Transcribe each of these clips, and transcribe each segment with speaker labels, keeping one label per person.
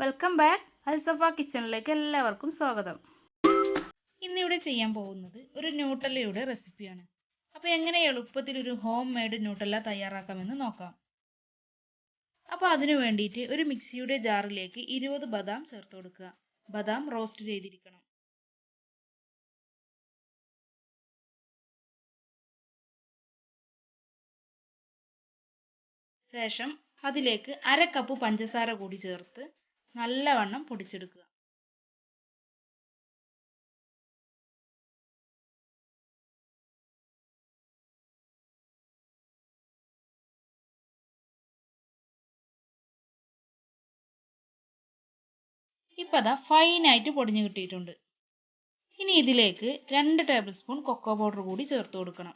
Speaker 1: Welcome back Al Safa കിച്ചണിലേക്ക് എല്ലാവർക്കും സ്വാഗതം.
Speaker 2: ഇന്നിവിടെ ചെയ്യാൻ പോകുന്നത് ഒരു ന്യൂട്ടല്ലയുടെ റെസിപ്പിയാണ്. അപ്പോൾ എങ്ങനെ എളുപ്പത്തിൽ ഒരു ഹോം മെയ്ഡ് ന്യൂട്ടല്ല തയ്യാറാക്കാമെന്ന് നോക്കാം. അപ്പോൾ അതിനു വേണ്ടിയിട്ട് ഒരു മിക്സിയുടെ ജാറിലേക്ക് ഇരുപത് ബദാം ചേർത്ത് കൊടുക്കുക. ബദാം റോസ്റ്റ് ചെയ്തിരിക്കണം. ശേഷം അതിലേക്ക് അര കപ്പ് പഞ്ചസാര കൂടി ചേർത്ത് നല്ലവണ്ണം പൊടിച്ചെടുക്കുക. ഇപ്പം അതാ ഫൈനായിട്ട് പൊടിഞ്ഞു കിട്ടിയിട്ടുണ്ട്. ഇനി ഇതിലേക്ക് രണ്ട് ടേബിൾ സ്പൂൺ കൊക്കോ പൗഡർ കൂടി ചേർത്ത് കൊടുക്കണം.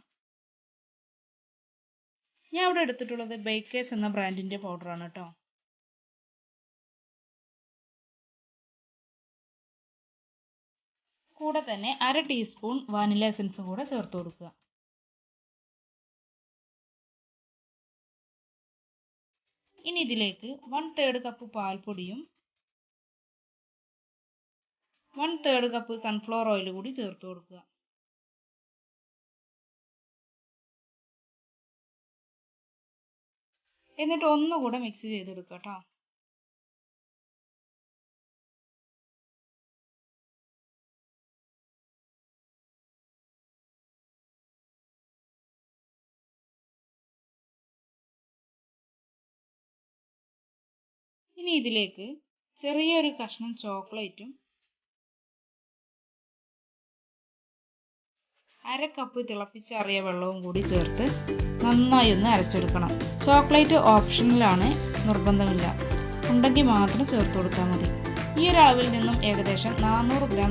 Speaker 2: ഞാൻ ഇവിടെ എടുത്തിട്ടുള്ളത് ബേക്കേഴ്സ് എന്ന ബ്രാൻഡിന്റെ പൗഡറാണ് കേട്ടോ. കൂടെ തന്നെ അര ടീസ്പൂൺ വാനില എസൻസും കൂടെ ചേർത്ത് കൊടുക്കുക. ഇനി ഇതിലേക്ക് one third cup പാൽപ്പൊടിയും one third cup sunflower oil കൂടി ചേർത്ത് കൊടുക്കുക. എന്നിട്ട് ഒന്നുകൂടെ മിക്സ് ചെയ്തെടുക്കുക കേട്ടോ ഇനി ഇതിലേക്ക് ചെറിയൊരു കഷ്ണം ചോക്ലേറ്റും അര കപ്പ് തിളപ്പിച്ചാറിയ വെള്ളവും കൂടി ചേർത്ത് നന്നായി ഒന്ന് അരച്ചെടുക്കണം. ചോക്ലേറ്റ് ഓപ്ഷനിലാണ് നിർബന്ധമില്ല. ഉണ്ടെങ്കിൽ മാത്രം ചേർത്ത് കൊടുത്താൽ മതി. ഈ ഒരു അളവിൽ നിന്നും ഏകദേശം നാനൂറ് ഗ്രാം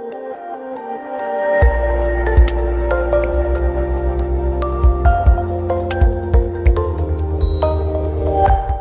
Speaker 2: Thank you.